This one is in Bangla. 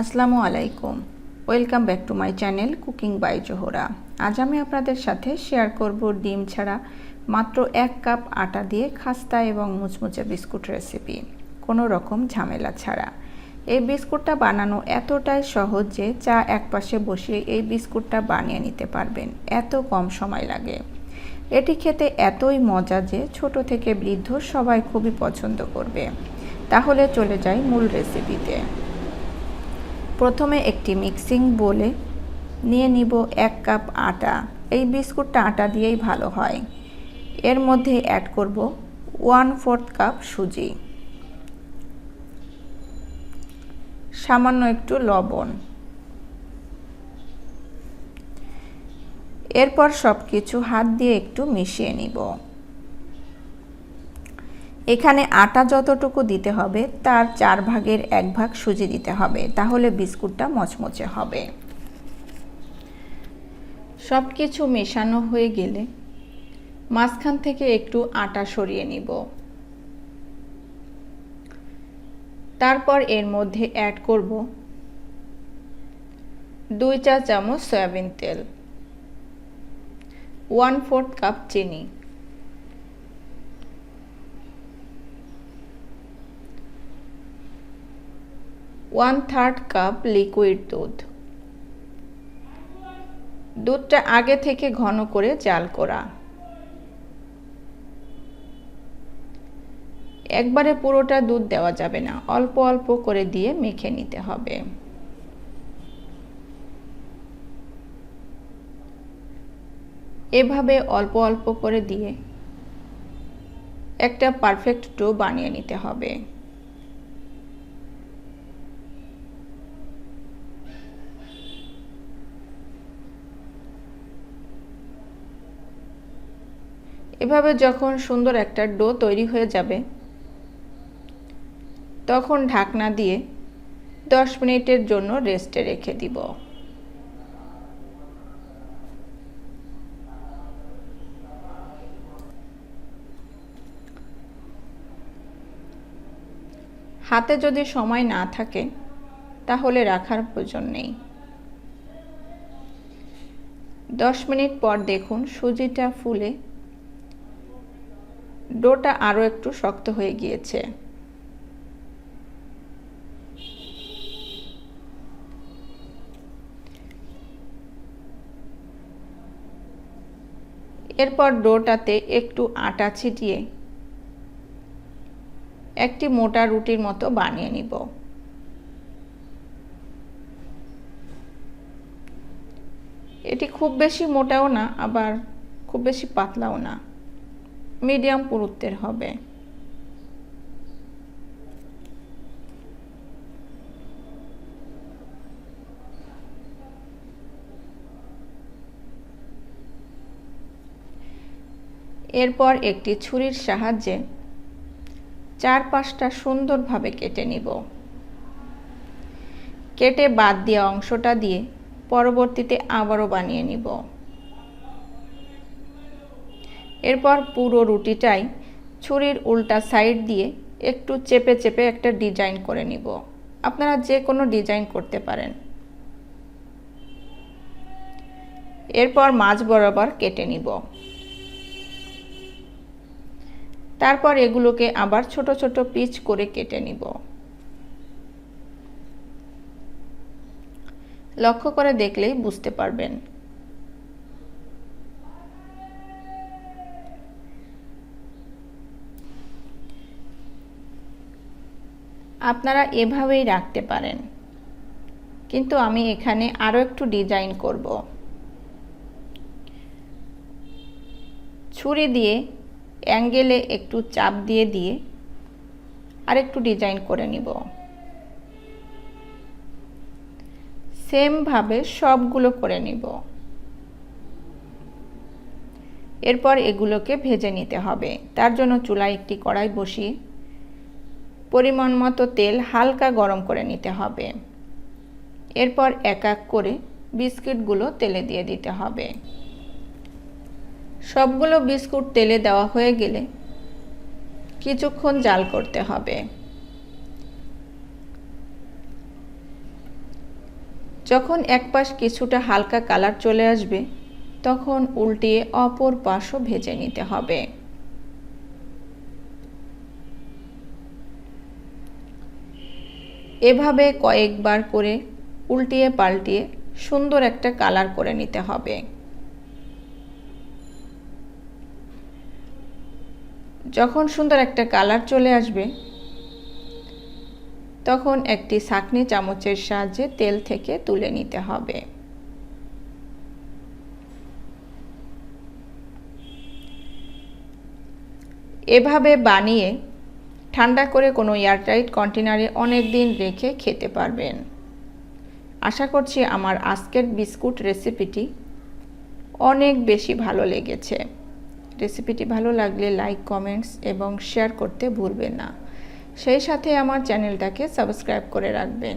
আসসালামু আলাইকুম। Welcome back to my channel cooking by Zohra. আজ আমি আপনাদের সাথে শেয়ার করব ডিম ছাড়া মাত্র এক কাপ আটা দিয়ে খাস্তা এবং মুচমুচে বিস্কুট রেসিপি। কোনো রকম ঝামেলা ছাড়া। এই বিস্কুটটা বানানো এতটাই সহজ যে চা একপাশে বসিয়ে এই বিস্কুটটা বানিয়ে নিতে পারবেন। এত কম সময় লাগে। এটি খেতে এতই মজা যে ছোট থেকে বৃদ্ধ সবাই খুবই পছন্দ করবে। তাহলে চলে যাই মূল রেসিপিতে। প্রথমে একটি মিক্সিং বলে নিয়ে নিব এক কাপ আটা। এই বিস্কুটটা আটা দিয়েই ভালো হয়। এর মধ্যে অ্যাড করব ওয়ান ফোর্থ কাপ সুজি। সামান্য একটু লবণ। এরপর সব কিছু হাত দিয়ে একটু মিশিয়ে নিব। এখানে আটা যতটুকু দিতে হবে, তার চার ভাগের এক ভাগ সুজি দিতে হবে। তাহলে বিস্কুটটা মচমচে হবে। সব কিছু মেশানো হয়ে গেলে মাঝখান থেকে একটু আটা সরিয়ে নিব। তারপর এর মধ্যে অ্যাড করব দুই চা চামচ সয়াবিন তেল ওয়ান ফোর্থ কাপ চিনি। ওয়ান থার্ড কাপ লিকুইড দুধ। দুধটা আগে থেকে ঘন করে জাল করা। একবারে পুরোটা দুধ দেওয়া যাবে না, অল্প অল্প করে দিয়ে মেখে নিতে হবে। এভাবে অল্প অল্প করে দিয়ে একটা পারফেক্ট ডো বানিয়ে নিতে হবে। এভাবে যখন সুন্দর একটা ডো তৈরি হয়ে যাবে, তখন ঢাকনা দিয়ে দশ মিনিটের জন্য রেস্টে রেখে দিব। হাতে যদি সময় না থাকে, তাহলে রাখার প্রয়োজন নেই। দশ মিনিট পর দেখুন সুজিটা ফুলে ডোটা আরও একটু শক্ত হয়ে গিয়েছে। এরপর ডোটাতে একটু আটা ছিটিয়ে একটি মোটা রুটির মতো বানিয়ে নিব। এটি খুব বেশি মোটাও না, আবার খুব বেশি পাতলাও না। মিডিয়াম পুরুত্বের হবে। এরপর একটি ছুরির সাহায্যে চার পাঁচটা সুন্দরভাবে কেটে নিব। কেটে বাদ দেওয়া অংশটা দিয়ে পরবর্তীতে আবারও বানিয়ে নিব। এরপর পুরো রুটিটাই ছুরির উল্টা সাইড দিয়ে একটু চেপে চেপে একটা ডিজাইন করে নিব। আপনারা যে কোনো ডিজাইন করতে পারেন। এরপর মাছ বরাবর কেটে নিব। তারপর এগুলোকে আবার ছোট ছোট পিচ করে কেটে নিব। লক্ষ্য করে দেখলেই বুঝতে পারবেন। আপনারা এভাবেই রাখতে পারেন। কিন্তু আমি এখানে আরও একটু ডিজাইন করব। ছুরি দিয়ে অ্যাঙ্গেলে একটু চাপ দিয়ে দিয়ে আর একটু ডিজাইন করে নিব। সেমভাবে সবগুলো করে নিব। এরপর এগুলোকে ভেজে নিতে হবে। তার জন্য চুলায় একটি কড়াই বসিয়ে পরিমাণ মতো তেল হালকা গরম করে নিতে হবে। এরপর এক এক করে বিস্কিটগুলো তেলে দিয়ে দিতে হবে। সবগুলো বিস্কুট তেলে দেওয়া হয়ে গেলে কিছুক্ষণ জাল করতে হবে। যখন এক পাশ কিছুটা হালকা কালার চলে আসবে, তখন উল্টিয়ে অপর পাশও ভেজে নিতে হবে। এভাবে কয়েকবার করে উল্টিয়ে পাল্টিয়ে সুন্দর একটা কালার করে নিতে হবে। যখন সুন্দর একটা কালার চলে আসবে, তখন একটি ছাকনি চামচের সাহায্যে তেল থেকে তুলে নিতে হবে। এভাবে বানিয়ে ঠান্ডা করে কোনো এয়ারটাইট কন্টেনারে অনেক দিন রেখে খেতে পারবেন। আশা করছি আমার আজকের বিস্কুট রেসিপিটি অনেক বেশি ভালো লেগেছে। রেসিপিটি ভালো লাগলে লাইক, কমেন্টস এবং শেয়ার করতে ভুলবেন না। সেই সাথে আমার চ্যানেলটাকে সাবস্ক্রাইব করে রাখবেন।